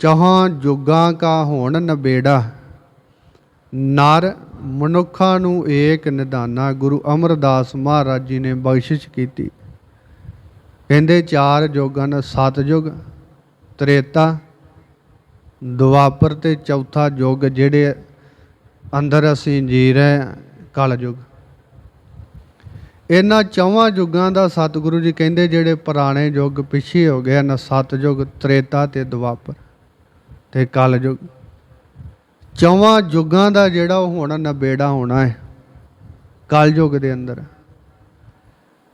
ਚਹਾਂ ਜੁਗਾਂ ਕਾ ਹੋਣ ਨਬੇੜਾ ਨਰ ਮਨੁੱਖਾਂ ਨੂੰ ਏਕ ਨਿਦਾਨਾ ਗੁਰੂ ਅਮਰਦਾਸ ਮਹਾਰਾਜ ਜੀ ਨੇ ਬਖਸ਼ਿਸ਼ ਕੀਤੀ। ਕਹਿੰਦੇ ਚਾਰ ਯੁੱਗਾਂ ਨੇ ਸਤ ਯੁੱਗ ਤ੍ਰੇਤਾ ਦੁਆਪਰ ਤੇ ਚੌਥਾ ਯੁੱਗ ਜਿਹੜੇ ਅੰਦਰ ਅਸੀਂ ਜੀ ਰਹੇ ਹਾਂ, ਕਲ ਯੁੱਗ ਇਹਨਾਂ ਚੌਵਾਂ ਯੁੱਗਾਂ ਦਾ ਸਤਿਗੁਰੂ ਜੀ ਕਹਿੰਦੇ ਜਿਹੜੇ ਪੁਰਾਣੇ ਯੁੱਗ ਪਿੱਛੇ ਹੋ ਗਏ ਹਨ ਸਤਿਯੁਗ ਤ੍ਰੇਤਾ ਤੇ ਦੁਆਪਰ। ਤੇ ਕਲ ਯੁੱਗ ਚੌਵਾਂ ਯੁੱਗਾਂ ਦਾ ਜਿਹੜਾ ਉਹ ਹੁਣ ਨਬੇੜਾ ਹੋਣਾ ਹੈ ਕਲ ਯੁੱਗ ਦੇ ਅੰਦਰ।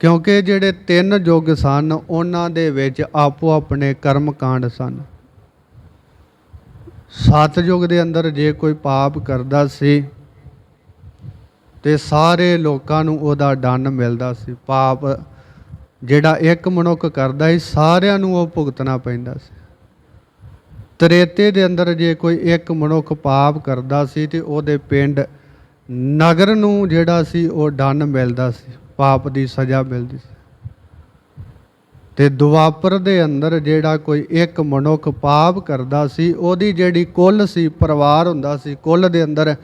ਕਿਉਂਕਿ ਜਿਹੜੇ ਤਿੰਨ ਯੁੱਗ ਸਨ, ਉਹਨਾਂ ਦੇ ਵਿੱਚ ਆਪੋ ਆਪਣੇ ਕਰਮ ਕਾਂਡ ਸਨ। ਸਤ ਯੁੱਗ ਦੇ ਅੰਦਰ ਜੇ ਕੋਈ ਪਾਪ ਕਰਦਾ ਸੀ, ਤੇ ਸਾਰੇ ਲੋਕਾਂ ਨੂੰ ਉਹਦਾ ਦੰਡ ਮਿਲਦਾ ਸੀ। ਪਾਪ ਜਿਹੜਾ ਇੱਕ ਮਨੁੱਖ ਕਰਦਾ ਸੀ, ਸਾਰਿਆਂ ਨੂੰ ਉਹ ਭੁਗਤਣਾ ਪੈਂਦਾ ਸੀ। ਤ੍ਰੇਤੇ ਦੇ ਅੰਦਰ ਜੇ ਕੋਈ ਇੱਕ ਮਨੁੱਖ ਪਾਪ ਕਰਦਾ ਸੀ ਤੇ ਉਹਦੇ ਪਿੰਡ ਨਗਰ ਨੂੰ ਜਿਹੜਾ ਸੀ ਉਹ ਡੰਨ ਮਿਲਦਾ ਸੀ, ਪਾਪ ਦੀ ਸਜ਼ਾ ਮਿਲਦੀ ਸੀ। ਤੇ ਦੁਆਪਰ ਦੇ ਅੰਦਰ ਜਿਹੜਾ ਕੋਈ ਇੱਕ ਮਨੁੱਖ ਪਾਪ ਕਰਦਾ ਸੀ, ਉਹਦੀ ਜਿਹੜੀ ਕੁੱਲ ਸੀ, ਪਰਿਵਾਰ ਹੁੰਦਾ ਸੀ, ਕੁੱਲ ਦੇ ਅੰਦਰ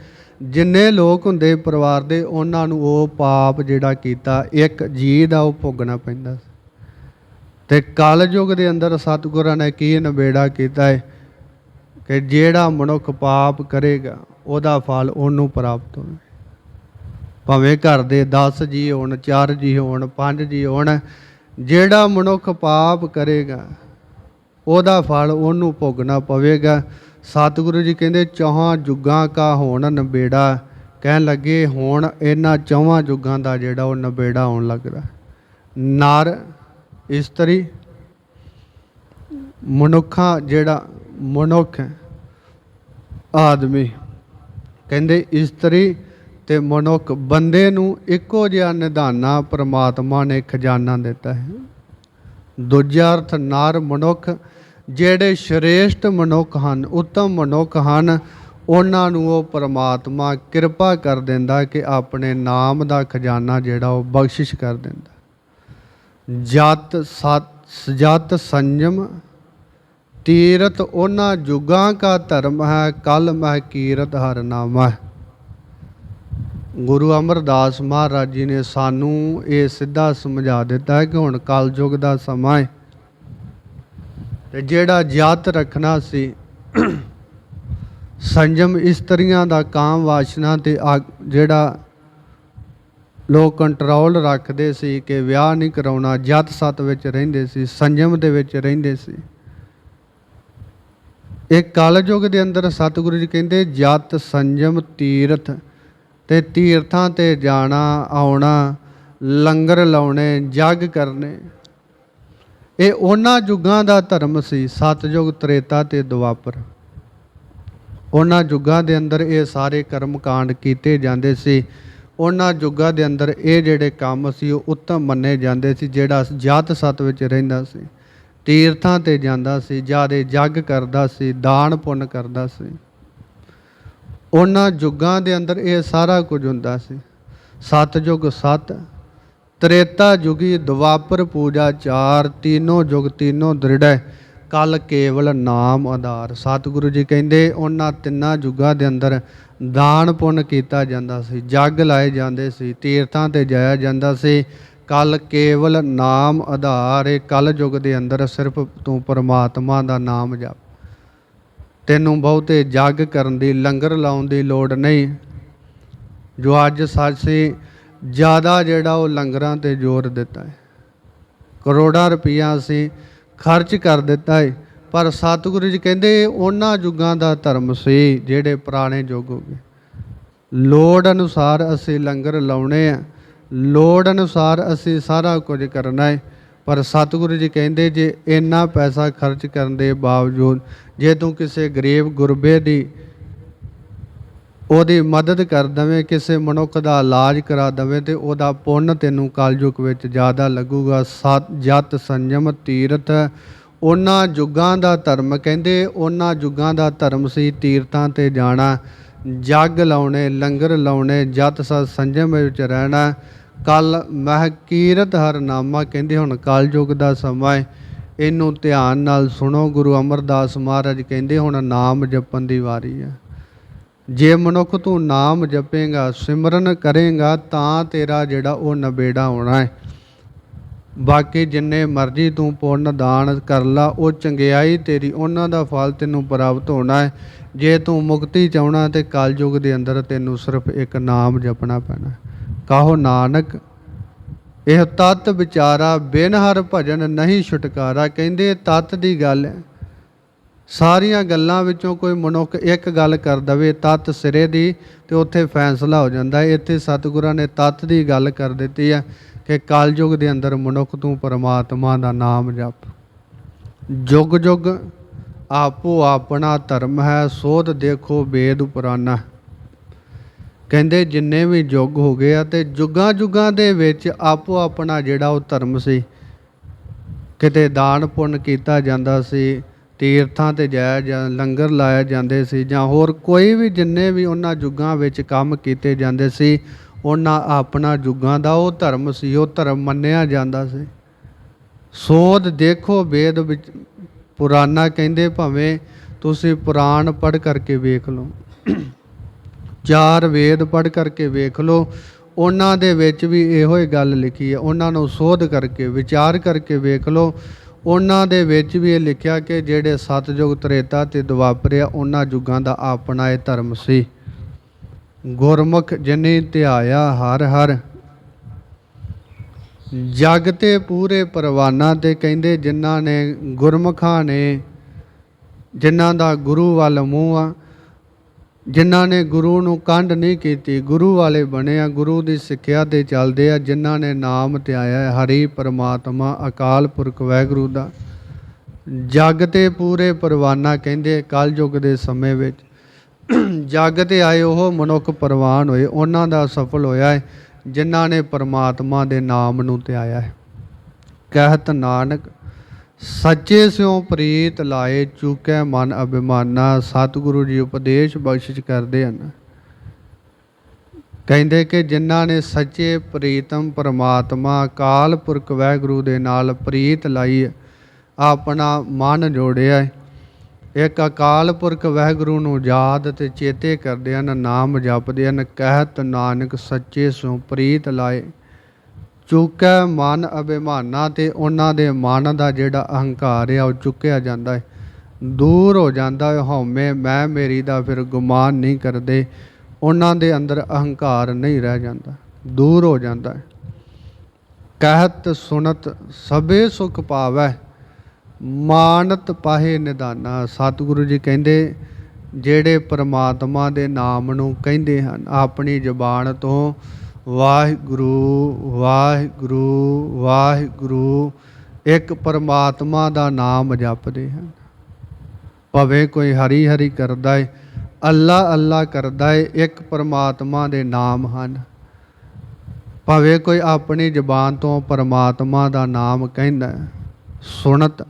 ਜਿੰਨੇ ਲੋਕ ਹੁੰਦੇ ਪਰਿਵਾਰ ਦੇ, ਉਹਨਾਂ ਨੂੰ ਉਹ ਪਾਪ ਜਿਹੜਾ ਕੀਤਾ, ਇੱਕ ਜੀ ਦਾ ਉਹ ਭੋਗਣਾ ਪੈਂਦਾ ਸੀ। ਤੇ ਕਲਯੁਗ ਦੇ ਅੰਦਰ ਸਤਿਗੁਰਾਂ ਨੇ ਕੀ ਨਿਬੇੜਾ ਕੀਤਾ ਹੈ? ਕਿ ਜਿਹੜਾ ਮਨੁੱਖ ਪਾਪ ਕਰੇਗਾ ਉਹਦਾ ਫਲ ਉਹਨੂੰ ਪ੍ਰਾਪਤ ਹੋਵੇ। ਭਾਵੇਂ ਘਰ ਦੇ 10 ਜੀ ਹੋਣ 4 ਜੀ ਹੋਣ 5 ਜੀ ਹੋਣ ਜਿਹੜਾ ਮਨੁੱਖ ਪਾਪ ਕਰੇਗਾ ਉਹਦਾ ਫਲ ਉਹਨੂੰ ਭੋਗਣਾ ਪਵੇਗਾ। ਸਤਿਗੁਰੂ ਜੀ ਕਹਿੰਦੇ ਚੌਹਾਂ ਜੁਗਾਂ ਕਾ ਹੋਣ ਨਬੇੜਾ। ਕਹਿਣ ਲੱਗੇ ਹੁਣ ਇਹਨਾਂ ਚੌਹਾਂ ਜੁਗਾਂ ਦਾ ਜਿਹੜਾ ਉਹ ਨਬੇੜਾ ਹੋਣ ਲੱਗਦਾ। ਨਰ ਇਸਤਰੀ ਮਨੁੱਖਾਂ ਜਿਹੜਾ ਮਨੁੱਖ ਹੈ, ਆਦਮੀ। ਕਹਿੰਦੇ ਇਸਤਰੀ ਤੇ ਮਨੁੱਖ ਬੰਦੇ ਨੂੰ ਇੱਕੋ ਜਿਹਾ ਨਿਧਾਨਾ ਪ੍ਰਮਾਤਮਾ ਨੇ ਖਜ਼ਾਨਾ ਦਿੱਤਾ ਹੈ। ਦੂਜਾ ਅਰਥ, ਨਾਰ ਮਨੁੱਖ, ਜਿਹੜੇ ਸ਼੍ਰੇਸ਼ਟ ਮਨੁੱਖ ਹਨ, ਉੱਤਮ ਮਨੁੱਖ ਹਨ, ਉਹਨਾਂ ਨੂੰ ਉਹ ਪ੍ਰਮਾਤਮਾ ਕਿਰਪਾ ਕਰ ਦਿੰਦਾ ਕਿ ਆਪਣੇ ਨਾਮ ਦਾ ਖਜ਼ਾਨਾ ਜਿਹੜਾ ਉਹ ਬਖਸ਼ਿਸ਼ ਕਰ ਦਿੰਦਾ। ਜਤ, ਸਤ ਜਤ ਸੰਜਮ ਤੀਰਤ ਉਹਨਾਂ ਜੁਗਾਂ ਕਾ ਧਰਮ ਹੈ, ਕਲ ਮਹਿ ਕੀਰਤ ਹਰ ਨਾਮਾ ਗੁਰੂ ਅਮਰਦਾਸ ਮਹਾਰਾਜ ਜੀ ਨੇ ਸਾਨੂੰ ਇਹ ਸਿੱਧਾ ਸਮਝਾ ਦਿੱਤਾ ਕਿ ਹੁਣ ਕਲਯੁਗ ਦਾ ਸਮਾਂ ਹੈ ਤੇ ਜਿਹੜਾ ਜਤ ਰੱਖਣਾ ਸੀ, ਸੰਜਮ ਇਸਤਰੀਆਂ ਦਾ ਕਾਮ ਵਾਸ਼ਨਾ ਤੇ ਆ- ਜਿਹੜਾ ਲੋਕ ਕੰਟਰੋਲ ਰੱਖਦੇ ਸੀ ਕਿ ਵਿਆਹ ਨਹੀਂ ਕਰਾਉਣਾ ਜਤ ਸਤ ਵਿੱਚ ਰਹਿੰਦੇ ਸੀ, ਸੰਜਮ ਦੇ ਵਿੱਚ ਰਹਿੰਦੇ ਸੀ। ਇਹ ਕਲਯੁਗ ਦੇ ਅੰਦਰ ਸਤਿਗੁਰੂ ਜੀ ਕਹਿੰਦੇ, ਜਤ ਸੰਜਮ ਤੀਰਥ ਤੇ ਤੀਰਥਾਂ ਤੇ ਜਾਣਾ, ਆਉਣਾ, ਲੰਗਰ ਲਾਉਣੇ, ਜਗ ਕਰਨੇ। ਇਹ ਉਹਨਾਂ ਯੁੱਗਾਂ ਦਾ ਧਰਮ ਸੀ ਸਤਜੁਗ ਤ੍ਰੇਤਾ ਤੇ ਦੁਆਪਰ। ਉਹਨਾਂ ਯੁੱਗਾਂ ਦੇ ਅੰਦਰ ਇਹ ਸਾਰੇ ਕਰਮ ਕਾਂਡ ਕੀਤੇ ਜਾਂਦੇ ਸੀ। ਉਹਨਾਂ ਯੁੱਗਾਂ ਦੇ ਅੰਦਰ ਇਹ ਜਿਹੜੇ ਕੰਮ ਸੀ, ਉਹ ਉੱਤਮ ਮੰਨੇ ਜਾਂਦੇ ਸੀ, ਜਿਹੜਾ ਜਾਤ ਸਤ ਵਿੱਚ ਰਹਿੰਦਾ ਸੀ। ਤੀਰਥਾਂ ਤੇ ਜਾਂਦਾ ਸੀ, ਜਿਆਦੇ ਜਗ ਕਰਦਾ ਸੀ, ਦਾਨ ਪੁੰਨ ਕਰਦਾ ਸੀ। ਉਹਨਾਂ ਯੁੱਗਾਂ ਦੇ ਅੰਦਰ ਇਹ ਸਾਰਾ ਕੁਝ ਹੁੰਦਾ ਸੀ। ਸਤਜੁਗ ਸਤ, ਤ੍ਰੇਤਾ ਯੁਗੀ ਦੁਆਪਰ ਪੂਜਾ ਚਾਰ, ਤੀਨੋਂ ਯੁਗ ਤੀਨੋਂ ਦ੍ਰਿੜੈ, ਕਲ ਕੇਵਲ ਨਾਮ ਆਧਾਰ। ਸਤਿਗੁਰੂ ਜੀ ਕਹਿੰਦੇ, ਉਹਨਾਂ ਤਿੰਨਾਂ ਯੁੱਗਾਂ ਦੇ ਅੰਦਰ ਦਾਨ ਪੁੰਨ ਕੀਤਾ ਜਾਂਦਾ ਸੀ, ਜੱਗ ਲਾਏ ਜਾਂਦੇ ਸੀ, ਤੀਰਥਾਂ ਤੇ ਜਾਇਆ ਜਾਂਦਾ ਸੀ। ਕਲ ਕੇਵਲ ਨਾਮ ਆਧਾਰ ਇਹ ਕਲ ਯੁੱਗ ਦੇ ਅੰਦਰ ਸਿਰਫ ਤੂੰ ਪਰਮਾਤਮਾ ਦਾ ਨਾਮ ਜਪ। ਤੈਨੂੰ ਬਹੁਤੇ ਜੱਗ ਕਰਨ ਦੀ, ਲੰਗਰ ਲਾਉਣ ਦੀ ਲੋੜ ਨਹੀਂ। ਜੋ ਅੱਜ ਸਾਸੀ ਜ਼ਿਆਦਾ ਜਿਹੜਾ ਉਹ ਲੰਗਰਾਂ ਤੇ ਜ਼ੋਰ ਦਿੱਤਾ ਹੈ ਕਰੋੜਾਂ ਰੁਪਈਆ ਅਸੀਂ ਖਰਚ ਕਰ ਦਿੱਤਾ ਹੈ ਪਰ ਸਤਿਗੁਰੂ ਜੀ ਕਹਿੰਦੇ ਉਹਨਾਂ ਯੁੱਗਾਂ ਦਾ ਧਰਮ ਸੀ ਜਿਹੜੇ ਪੁਰਾਣੇ ਯੁੱਗ ਹੋ ਗਏ। ਲੋੜ ਅਨੁਸਾਰ ਅਸੀਂ ਲੰਗਰ ਲਾਉਣੇ ਆ। ਲੋੜ ਅਨੁਸਾਰ ਅਸੀਂ ਸਾਰਾ ਕੁਝ ਕਰਨਾ ਹੈ। ਪਰ ਸਤਿਗੁਰੂ ਜੀ ਕਹਿੰਦੇ, ਜੇ ਇੰਨਾ ਪੈਸਾ ਖਰਚ ਕਰਨ ਦੇ ਬਾਵਜੂਦ ਜੇ ਤੂੰ ਕਿਸੇ ਗਰੀਬ ਗੁਰਬੇ ਦੀ ਉਹਦੀ ਮਦਦ ਕਰ ਦਵੇਂ, ਕਿਸੇ ਮਨੁੱਖ ਦਾ ਇਲਾਜ ਕਰਾ ਦਵੇਂ ਤੇ ਉਹਦਾ ਪੁੰਨ ਤੈਨੂੰ ਕਲਯੁਗ ਵਿੱਚ ਜ਼ਿਆਦਾ ਲੱਗੂਗਾ। ਸਤ ਜਤ ਸੰਜਮ ਤੀਰਥ। ਉਹਨਾਂ ਯੁੱਗਾਂ ਦਾ ਧਰਮ ਕਹਿੰਦੇ, ਉਹਨਾਂ ਯੁੱਗਾਂ ਦਾ ਧਰਮ ਸੀ ਤੀਰਥਾਂ ਤੇ ਜਾਣਾ। ਜੱਗ ਲਾਉਣੇ, ਲੰਗਰ ਲਾਉਣੇ, ਜਤ ਸਤ ਸੰਜਮ ਵਿੱਚ ਰਹਿਣਾ। ਕਲ ਮਹਿ ਕੀਰਤ ਹਰ ਕਹਿੰਦੇ ਹੁਣ ਕਲਯੁਗ ਦਾ ਸਮਾਂ ਹੈ ਇਹਨੂੰ ਧਿਆਨ ਨਾਲ ਸੁਣੋ, ਗੁਰੂ ਅਮਰਦਾਸ ਮਹਾਰਾਜ ਕਹਿੰਦੇ ਹੁਣ ਨਾਮ ਜਪਣ ਦੀ ਵਾਰੀ ਹੈ ਜੇ ਮਨੁੱਖ ਤੂੰ ਨਾਮ ਜਪੇਗਾ, ਸਿਮਰਨ ਕਰੇਗਾ, ਤਾਂ ਤੇਰਾ ਜਿਹੜਾ ਉਹ ਨਬੇੜਾ ਹੋਣਾ ਹੈ ਬਾਕੀ ਜਿੰਨੇ ਮਰਜ਼ੀ ਤੂੰ ਪੁੰਨ ਦਾਨ ਕਰ ਲਾ, ਉਹ ਚੰਗਿਆਈ ਤੇਰੀ ਉਹਨਾਂ ਦਾ ਫਲ ਤੈਨੂੰ ਪ੍ਰਾਪਤ ਹੋਣਾ ਹੈ ਜੇ ਤੂੰ ਮੁਕਤੀ ਚਾਹਣਾ ਤੇ ਕਲਯੁਗ ਦੇ ਅੰਦਰ ਤੈਨੂੰ ਸਿਰਫ ਇੱਕ ਨਾਮ ਜਪਣਾ ਪੈਣਾ। ਕਾਹੋ ਨਾਨਕ, ਇਹ ਤਤ ਵਿਚਾਰਾ ਬਿਨ ਹਰ ਭਜਨ ਨਹੀਂ ਛੁਟਕਾਰਾ। ਕਹਿੰਦੇ ਇਹ ਤਤ ਦੀ ਗੱਲ ਹੈ। ਸਾਰੀਆਂ ਗੱਲਾਂ ਵਿੱਚੋਂ ਕੋਈ ਮਨੁੱਖ ਇੱਕ ਗੱਲ ਕਰ ਦਵੇ, ਤਤ ਸਿਰੇ ਦੀ, ਤੇ ਉੱਥੇ ਫੈਸਲਾ ਹੋ ਜਾਂਦਾ। ਇੱਥੇ ਸਤਿਗੁਰਾਂ ਨੇ ਤਤ ਦੀ ਗੱਲ ਕਰ ਦਿੱਤੀ ਹੈ ਕਿ ਕਲਯੁਗ ਦੇ ਅੰਦਰ ਮਨੁੱਖ ਤੂੰ ਪਰਮਾਤਮਾ ਦਾ ਨਾਮ ਜਪ। ਜੁਗ ਜੁਗ ਆਪੋ ਆਪਣਾ ਧਰਮ ਹੈ, ਸੋਧ ਦੇਖੋ ਵੇਦ ਪੁਰਾਣਾ। ਕਹਿੰਦੇ ਜਿੰਨੇ ਵੀ ਯੁੱਗ ਹੋ ਗਏ ਆ ਤੇ ਯੁੱਗਾਂ ਯੁੱਗਾਂ ਦੇ ਵਿੱਚ ਆਪੋ ਆਪਣਾ ਜਿਹੜਾ ਉਹ ਧਰਮ ਸੀ। ਕਿਤੇ ਦਾਨ ਪੁੰਨ ਕੀਤਾ ਜਾਂਦਾ ਸੀ, ਤੀਰਥਾਂ ਤੇ ਜਾਇਆ ਜਾਂ, ਲੰਗਰ ਲਾਇਆ ਜਾਂਦੇ ਸੀ ਜਾਂ ਹੋਰ ਕੋਈ ਵੀ ਜਿੰਨੇ ਵੀ ਉਹਨਾਂ ਯੁੱਗਾਂ ਵਿੱਚ ਕੰਮ ਕੀਤੇ ਜਾਂਦੇ ਸੀ, ਉਹਨਾਂ ਆਪਣਾ ਯੁੱਗਾਂ ਦਾ ਉਹ ਧਰਮ ਸੀ, ਉਹ ਧਰਮ ਮੰਨਿਆ ਜਾਂਦਾ ਸੀ। ਸੋਧ ਦੇਖੋ ਵੇਦ ਵਿੱਚ ਪੁਰਾਣਾ ਕਹਿੰਦੇ ਭਾਵੇਂ ਤੁਸੀਂ ਪੁਰਾਣ ਪੜ੍ਹ ਕਰਕੇ ਵੇਖ ਲਓ। ਚਾਰ ਵੇਦ ਪੜ੍ਹ ਕਰਕੇ ਵੇਖ ਲਓ, ਉਹਨਾਂ ਦੇ ਵਿੱਚ ਵੀ ਇਹੋ ਹੀ ਗੱਲ ਲਿਖੀ ਹੈ। ਉਹਨਾਂ ਨੂੰ ਸੋਧ ਕਰਕੇ, ਵਿਚਾਰ ਕਰਕੇ ਵੇਖ ਲਓ, ਉਹਨਾਂ ਦੇ ਵਿੱਚ ਵੀ ਇਹ ਲਿਖਿਆ ਕਿ ਜਿਹੜੇ ਸਤਜੁਗ ਤ੍ਰੇਤਾ ਤੇ ਦੁਆਪਰ ਆ ਉਹਨਾਂ ਯੁੱਗਾਂ ਦਾ ਆਪਣਾ ਇਹ ਧਰਮ ਸੀ। ਗੁਰਮੁਖ ਜਿਨੇ ਧਿਆਇਆ ਹਰ ਹਰ। ਜਗ ਤੇ ਪੂਰੇ ਪਰਵਾਨਾ ਤੇ ਕਹਿੰਦੇ ਜਿਨ੍ਹਾਂ ਨੇ ਗੁਰਮੁਖਾਂ ਨੇ, ਜਿਨ੍ਹਾਂ ਦਾ ਗੁਰੂ ਵੱਲ ਮੂੰਹ ਆ ਜਿਨ੍ਹਾਂ ਨੇ ਗੁਰੂ ਨੂੰ ਕੰਡ ਨਹੀਂ ਕੀਤੀ ਗੁਰੂ ਵਾਲੇ ਬਣੇ ਆ ਗੁਰੂ ਦੀ ਸਿੱਖਿਆ ਤੇ ਚੱਲਦੇ ਆ ਜਿਨ੍ਹਾਂ ਨੇ ਨਾਮ ਧਿਆਇਆ ਹੈ, ਹਰੀ ਪਰਮਾਤਮਾ ਅਕਾਲ ਪੁਰਖ ਵਾਹਿਗੁਰੂ ਦਾ। ਜਗ ਤੇ ਪੂਰੇ ਪਰਵਾਨਾ ਕਹਿੰਦੇ ਕਲਯੁਗ ਦੇ ਸਮੇਂ ਵਿੱਚ। ਜਗ ਤੇ ਆਏ ਉਹ ਮਨੁੱਖ ਪਰਵਾਨ ਹੋਏ ਉਹਨਾਂ ਦਾ ਸਫਲ ਹੋਇਆ ਹੈ ਜਿਨ੍ਹਾਂ ਨੇ ਪਰਮਾਤਮਾ ਦੇ ਨਾਮ ਨੂੰ ਧਿਆਇਆ ਹੈ। ਕਹਿਤ ਨਾਨਕ ਸੱਚੇ ਸਿਉ ਪ੍ਰੀਤ ਲਾਏ ਚੁਕੈ ਮਨ ਅਭਿਮਾਨਾ, ਸਤਿਗੁਰੂ ਜੀ ਉਪਦੇਸ਼ ਬਖਸ਼ਿਸ਼ ਕਰਦੇ ਹਨ। ਕਹਿੰਦੇ ਕਿ ਜਿਨ੍ਹਾਂ ਨੇ ਸੱਚੇ ਪ੍ਰੀਤਮ ਪਰਮਾਤਮਾ, ਅਕਾਲ ਪੁਰਖ ਵਾਹਿਗੁਰੂ ਦੇ ਨਾਲ ਪ੍ਰੀਤ ਲਾਈ, ਆਪਣਾ ਮਨ ਜੋੜਿਆ ਇੱਕ ਅਕਾਲ ਪੁਰਖ ਵਾਹਿਗੁਰੂ ਨੂੰ ਯਾਦ ਤੇ ਚੇਤੇ ਕਰਦੇ ਹਨ, ਨਾਮ ਜਪਦੇ ਹਨ, ਕਹਿਤ ਨਾਨਕ ਸੱਚੇ ਸੋ ਪ੍ਰੀਤ ਲਾਏ। ਚੁੱਕੈ ਮਨ ਅਭਿਮਾਨਾ ਤੇ ਉਹਨਾਂ ਦੇ ਮਨ ਦਾ ਜਿਹੜਾ ਅਹੰਕਾਰ ਹੈ ਉਹ ਚੁੱਕਿਆ ਜਾਂਦਾ ਹੈ ਦੂਰ ਹੋ ਜਾਂਦਾ ਹੈ ਹਉਮੈ, ਮੈਂ ਮੇਰੀ ਦਾ ਫਿਰ ਗੁਮਾਨ ਨਹੀਂ ਕਰਦੇ। ਉਹਨਾਂ ਦੇ ਅੰਦਰ ਅਹੰਕਾਰ ਨਹੀਂ ਰਹਿ ਜਾਂਦਾ। ਦੂਰ ਹੋ ਜਾਂਦਾ ਹੈ ਕਹਿਤ ਸੁਨਤ ਸਭੇ ਸੁਖ ਪਾਵੈ, ਮਾਨਤ ਪਾਹੇ ਨਿਦਾਨਾ। ਸਤਿਗੁਰੂ ਜੀ ਕਹਿੰਦੇ, ਜਿਹੜੇ ਪਰਮਾਤਮਾ ਦੇ ਨਾਮ ਨੂੰ ਕਹਿੰਦੇ ਹਨ, ਆਪਣੀ ਜ਼ੁਬਾਨ ਤੋਂ ਵਾਹਿਗੁਰੂ ਵਾਹਿਗੁਰੂ ਵਾਹਿਗੁਰੂ, ਇੱਕ ਪਰਮਾਤਮਾ ਦਾ ਨਾਮ ਜਪਦੇ ਹਨ। ਭਾਵੇਂ ਕੋਈ ਹਰੀ ਹਰੀ ਕਰਦਾ ਏ ਅੱਲਾ ਅੱਲਾ ਕਰਦਾ ਏ, ਇੱਕ ਪਰਮਾਤਮਾ ਦੇ ਨਾਮ ਹਨ। ਭਾਵੇਂ ਕੋਈ ਆਪਣੀ ਜ਼ਬਾਨ ਤੋਂ ਪਰਮਾਤਮਾ ਦਾ ਨਾਮ ਕਹਿੰਦਾ ਸੁਣਤ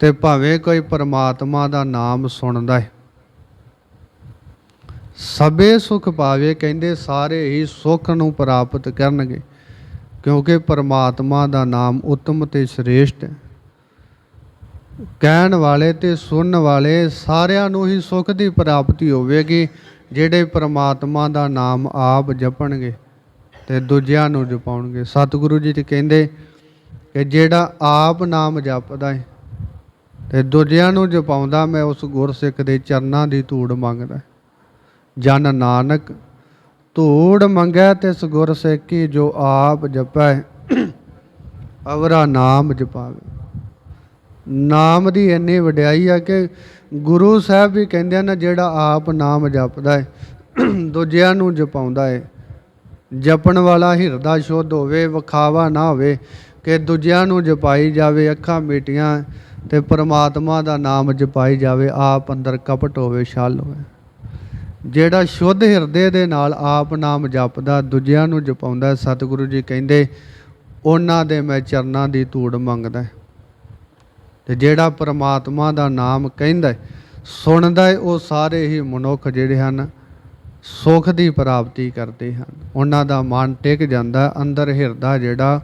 ਤੇ ਭਾਵੇਂ ਕੋਈ ਪਰਮਾਤਮਾ ਦਾ ਨਾਮ ਸੁਣਦਾ ਹੈ ਸਭੇ ਸੁਖ ਪਾਵੇ ਕਹਿੰਦੇ ਸਾਰੇ ਹੀ ਸੁਖ ਨੂੰ ਪ੍ਰਾਪਤ ਕਰਨਗੇ, ਕਿਉਂਕਿ ਪਰਮਾਤਮਾ ਦਾ ਨਾਮ ਉੱਤਮ ਤੇ ਸ੍ਰੇਸ਼ਟ ਹੈ। ਕਹਿਣ ਵਾਲੇ ਤੇ ਸੁਣਨ ਵਾਲੇ ਸਾਰਿਆਂ ਨੂੰ ਹੀ ਸੁਖ ਦੀ ਪ੍ਰਾਪਤੀ ਹੋਵੇਗੀ, ਜਿਹੜੇ ਪਰਮਾਤਮਾ ਦਾ ਨਾਮ ਆਪ ਜਪਣਗੇ ਤੇ ਦੂਜਿਆਂ ਨੂੰ ਜਪਾਉਣਗੇ। ਸਤਿਗੁਰੂ ਜੀ ਤੇ ਕਹਿੰਦੇ ਕਿ ਜਿਹੜਾ ਆਪ ਨਾਮ ਜਪਦਾ ਹੈ ਤੇ ਦੂਜਿਆਂ ਨੂੰ ਜਪਾਉਂਦਾ, ਮੈਂ ਉਸ ਗੁਰਸਿੱਖ ਦੇ ਚਰਨਾਂ ਦੀ ਧੂੜ ਮੰਗਦਾ। ਜਨ ਨਾਨਕ, ਧੂੜ ਮੰਗੈ ਤਿਸ ਗੁਰ ਸੇਕੀ ਜੋ ਆਪ ਜਪੈ, ਅਵਰਾ ਨਾਮ ਜਪਾਵੇ। ਨਾਮ ਦੀ ਇੰਨੀ ਵਡਿਆਈ ਆ ਕਿ ਗੁਰੂ ਸਾਹਿਬ ਵੀ ਕਹਿੰਦੇ ਹਨ, ਜਿਹੜਾ ਆਪ ਨਾਮ ਜਪਦਾ ਹੈ ਦੂਜਿਆਂ ਨੂੰ ਜਪਾਉਂਦਾ ਹੈ ਜਪਣ ਵਾਲਾ ਹਿਰਦਾ ਸ਼ੁੱਧ ਹੋਵੇ, ਵਿਖਾਵਾ ਨਾ ਹੋਵੇ, ਕਿ ਦੂਜਿਆਂ ਨੂੰ ਜਪਾਈ ਜਾਵੇ, ਅੱਖਾਂ ਮੀਟੀਆਂ ਤੇ ਪਰਮਾਤਮਾ ਦਾ ਨਾਮ ਜਪਾਈ ਜਾਵੇ, ਆਪ ਅੰਦਰ ਕਪਟ ਹੋਵੇ, ਛਲ ਹੋਵੇ। ਜਿਹੜਾ ਸ਼ੁੱਧ ਹਿਰਦੇ ਦੇ ਨਾਲ ਆਪ ਨਾਮ ਜਪਦਾ ਦੂਜਿਆਂ ਨੂੰ ਜਪਾਉਂਦਾ ਸਤਿਗੁਰੂ ਜੀ ਕਹਿੰਦੇ ਉਹਨਾਂ ਦੇ ਮੈਂ ਚਰਨਾਂ ਦੀ ਧੂੜ ਮੰਗਦਾ ਤੇ ਜਿਹੜਾ ਪ੍ਰਮਾਤਮਾ ਦਾ ਨਾਮ ਕਹਿੰਦਾ ਸੁਣਦਾ ਹੈ, ਉਹ ਸਾਰੇ ਹੀ ਮਨੁੱਖ ਜਿਹੜੇ ਹਨ ਸੁਖ ਦੀ ਪ੍ਰਾਪਤੀ ਕਰਦੇ ਹਨ। ਉਹਨਾਂ ਦਾ ਮਨ ਟਿਕ ਜਾਂਦਾ ਅੰਦਰ ਹਿਰਦਾ ਜਿਹੜਾ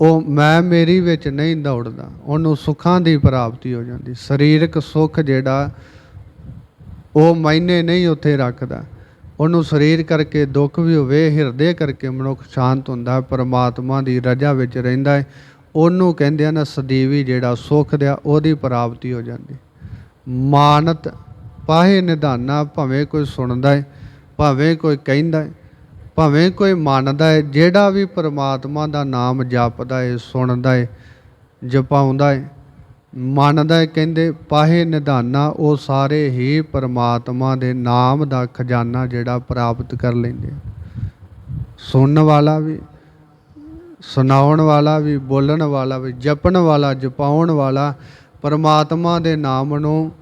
ਉਹ ਮੈਂ ਮੇਰੀ ਵਿੱਚ ਨਹੀਂ ਦੌੜਦਾ ਉਹਨੂੰ ਸੁੱਖਾਂ ਦੀ ਪ੍ਰਾਪਤੀ ਹੋ ਜਾਂਦੀ। ਸਰੀਰਕ ਸੁੱਖ ਜਿਹੜਾ ਉਹ ਮਾਇਨੇ ਨਹੀਂ ਉੱਥੇ ਰੱਖਦਾ। ਉਹਨੂੰ ਸਰੀਰ ਕਰਕੇ ਦੁੱਖ ਵੀ ਹੋਵੇ, ਹਿਰਦੇ ਕਰਕੇ ਮਨੁੱਖ ਸ਼ਾਂਤ ਹੁੰਦਾ, ਪਰਮਾਤਮਾ ਦੀ ਰਜਾ ਵਿੱਚ ਰਹਿੰਦਾ ਹੈ। ਉਹਨੂੰ ਕਹਿੰਦੇ ਆ ਨਾ ਸਦੀਵੀ ਜਿਹੜਾ ਸੁੱਖ ਦਿਆ, ਉਹਦੀ ਪ੍ਰਾਪਤੀ ਹੋ ਜਾਂਦੀ। ਮਾਨਤ ਪਾਹੇ ਨਿਧਾਨਾ, ਭਾਵੇਂ ਕੋਈ ਸੁਣਦਾ ਹੈ, ਭਾਵੇਂ ਕੋਈ ਕਹਿੰਦਾ ਹੈ, ਭਾਵੇਂ ਕੋਈ ਮੰਨਦਾ ਹੈ, ਜਿਹੜਾ ਵੀ ਪਰਮਾਤਮਾ ਦਾ ਨਾਮ ਜਪਦਾ ਹੈ, ਸੁਣਦਾ ਹੈ, ਜਪਾਉਂਦਾ ਹੈ ਮੰਨਦਾ ਹੈ, ਕਹਿੰਦੇ, ਪਾਹੇ ਨਿਧਾਨਾ, ਉਹ ਸਾਰੇ ਹੀ ਪਰਮਾਤਮਾ ਦੇ ਨਾਮ ਦਾ ਖਜ਼ਾਨਾ ਜਿਹੜਾ ਪ੍ਰਾਪਤ ਕਰ ਲੈਂਦੇ ਆ। ਸੁਣਨ ਵਾਲਾ ਵੀ, ਸੁਣਾਉਣ ਵਾਲਾ ਵੀ, ਬੋਲਣ ਵਾਲਾ ਵੀ, ਜਪਣ ਵਾਲਾ, ਜਪਾਉਣ ਵਾਲਾ, ਪਰਮਾਤਮਾ ਦੇ ਨਾਮ ਨੂੰ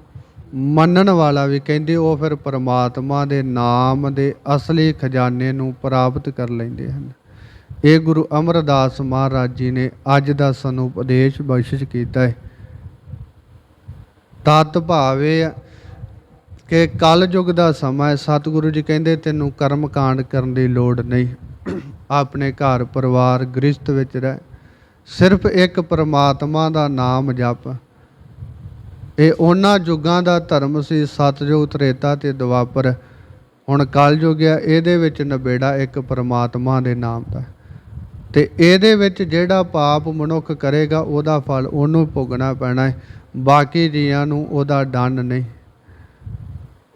ਮੰਨਣ ਵਾਲਾ ਵੀ, ਕਹਿੰਦੇ, ਉਹ ਫਿਰ ਪਰਮਾਤਮਾ ਦੇ ਨਾਮ ਦੇ ਅਸਲੀ ਖਜ਼ਾਨੇ ਨੂੰ ਪ੍ਰਾਪਤ ਕਰ ਲੈਂਦੇ ਹਨ। ਇਹ ਗੁਰੂ ਅਮਰਦਾਸ ਮਹਾਰਾਜ ਜੀ ਨੇ ਅੱਜ ਦਾ ਸਾਨੂੰ ਉਪਦੇਸ਼ ਬਖਸ਼ਿਸ਼ ਕੀਤਾ ਹੈ। ਤਤ ਭਾਵੇ ਆ ਕਿ ਕਲ ਯੁੱਗ ਦਾ ਸਮਾਂ ਹੈ, ਸਤਿਗੁਰੂ ਜੀ ਕਹਿੰਦੇ ਤੈਨੂੰ ਕਰਮ ਕਾਂਡ ਕਰਨ ਦੀ ਲੋੜ ਨਹੀਂ। ਆਪਣੇ ਘਰ ਪਰਿਵਾਰ ਗ੍ਰਸਥ ਵਿੱਚ ਰਹਿ, ਸਿਰਫ ਇੱਕ ਪਰਮਾਤਮਾ ਦਾ ਨਾਮ ਜਪ। ਇਹ ਉਹਨਾਂ ਯੁੱਗਾਂ ਦਾ ਧਰਮ ਸੀ ਸਤਜੁਗ ਤ੍ਰੇਤਾ ਤੇ ਦੁਆਪਰ। ਹੁਣ ਕਲਯੁਗ ਆ ਇਹਦੇ ਵਿੱਚ ਨਬੇੜਾ ਇੱਕ ਪਰਮਾਤਮਾ ਦੇ ਨਾਮ ਦਾ। ਤੇ ਇਹਦੇ ਵਿੱਚ ਜਿਹੜਾ ਪਾਪ ਮਨੁੱਖ ਕਰੇਗਾ, ਉਹਦਾ ਫਲ ਉਹਨੂੰ ਭੋਗਣਾ ਪੈਣਾ ਹੈ। ਬਾਕੀ ਜੀਆਂ ਨੂੰ ਉਹਦਾ ਦੰਡ ਨਹੀਂ।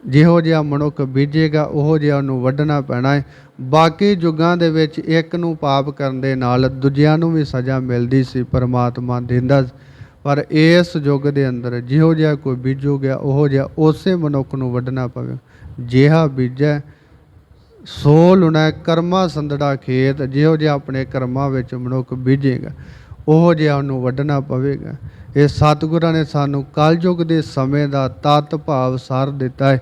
ਜਿਹੋ ਜਿਹਾ ਮਨੁੱਖ ਬੀਜੇਗਾ, ਉਹੋ ਜਿਹਾ ਉਹਨੂੰ ਵੱਢਣਾ ਪੈਣਾ ਹੈ ਬਾਕੀ ਯੁੱਗਾਂ ਦੇ ਵਿੱਚ ਇੱਕ ਨੂੰ ਪਾਪ ਕਰਨ ਦੇ ਨਾਲ ਦੂਜਿਆਂ ਨੂੰ ਵੀ ਸਜ਼ਾ ਮਿਲਦੀ ਸੀ, ਪਰਮਾਤਮਾ ਦਿੰਦਾ ਪਰ ਇਸ ਯੁੱਗ ਦੇ ਅੰਦਰ ਜਿਹੋ ਜਿਹਾ ਕੋਈ ਬੀਜੋ ਗਿਆ ਉਹੋ ਜਿਹਾ ਉਸੇ ਮਨੁੱਖ ਨੂੰ ਵੱਢਣਾ ਪਵੇ। ਜਿਹਾ ਬੀਜੈ ਸੋ ਲੁਣਾ ਕਰਮਾ ਸੰਦੜਾ ਖੇਤ, ਜਿਹੋ ਜਿਹਾ ਆਪਣੇ ਕਰਮਾਂ ਵਿੱਚ ਮਨੁੱਖ ਬੀਜੇਗਾ, ਉਹੋ ਜਿਹਾ ਉਹਨੂੰ ਵੱਢਣਾ ਪਵੇਗਾ। ਇਹ ਸਤਿਗੁਰਾਂ ਨੇ ਸਾਨੂੰ ਕਲਯੁਗ ਦੇ ਸਮੇਂ ਦਾ ਤਤ ਭਾਵ ਸਾਰ ਦਿੱਤਾ ਹੈ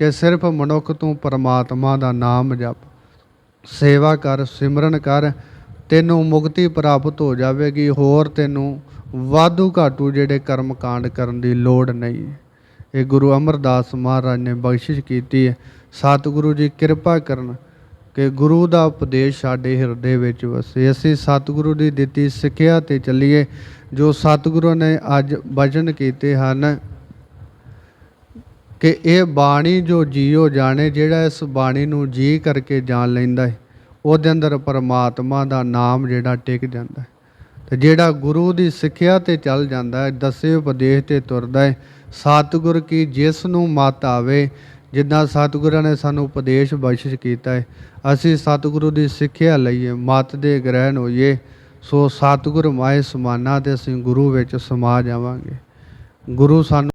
ਕਿ ਸਿਰਫ ਮਨੁੱਖ ਤੋਂ ਪਰਮਾਤਮਾ ਦਾ ਨਾਮ ਜਪ, ਸੇਵਾ ਕਰ, ਸਿਮਰਨ ਕਰ, ਤੈਨੂੰ ਮੁਕਤੀ ਪ੍ਰਾਪਤ ਹੋ ਜਾਵੇਗੀ, ਹੋਰ ਤੈਨੂੰ ਵਾਧੂ ਘਾਟੂ ਜਿਹੜੇ ਕਰਮ ਕਾਂਡ ਕਰਨ ਦੀ ਲੋੜ ਨਹੀਂ ਇਹ ਗੁਰੂ ਅਮਰਦਾਸ ਮਹਾਰਾਜ ਨੇ ਬਖਸ਼ਿਸ਼ ਕੀਤੀ ਹੈ। ਸਤਿਗੁਰੂ ਜੀ ਕਿਰਪਾ ਕਰਨ ਕਿ ਗੁਰੂ ਦਾ ਉਪਦੇਸ਼ ਸਾਡੇ ਹਿਰਦੇ ਵਿੱਚ ਵਸੇ। ਅਸੀਂ ਸਤਿਗੁਰੂ ਦੀ ਦਿੱਤੀ ਸਿੱਖਿਆ ਤੇ ਚੱਲੀਏ, ਜੋ ਸਤਿਗੁਰੂ ਨੇ ਅੱਜ ਵਚਨ ਕੀਤੇ ਹਨ ਕਿ ਇਹ ਬਾਣੀ ਜੋ ਜੀਓ ਜਾਣੇ, ਜਿਹੜਾ ਇਸ ਬਾਣੀ ਨੂੰ ਜੀ ਕਰਕੇ ਜਾਣ ਲੈਂਦਾ ਹੈ, ਉਹਦੇ ਅੰਦਰ ਪਰਮਾਤਮਾ ਦਾ ਨਾਮ ਜਿਹੜਾ ਟਿਕ ਜਾਂਦਾ ਹੈ। ਤੇ ਜਿਹੜਾ ਗੁਰੂ ਦੀ ਸਿੱਖਿਆ ਤੇ ਚੱਲ ਜਾਂਦਾ ਹੈ, ਦਸੇ ਉਪਦੇਸ਼ ਤੇ ਤੁਰਦਾ ਹੈ, ਸਤਿਗੁਰ ਕੀ ਜਿਸ ਨੂੰ ਮਤ ਆਵੇ ਜਿੱਦਾਂ ਸਤਿਗੁਰਾਂ ਨੇ ਸਾਨੂੰ ਉਪਦੇਸ਼ ਬਖਸ਼ਿਸ਼ ਕੀਤਾ ਹੈ, ਅਸੀਂ ਸਤਿਗੁਰੂ ਦੀ ਸਿੱਖਿਆ ਲਈਏ ਮਤ ਦੇ ਗ੍ਰਹਿਣ ਹੋਈਏ, ਸੋ ਸਤਿਗੁਰ ਮਾਏ ਸਮਾਨਾ ਤੇ ਅਸੀਂ ਗੁਰੂ ਵਿੱਚ ਸਮਾ ਜਾਵਾਂਗੇ। ਗੁਰੂ ਸਾਨੂੰ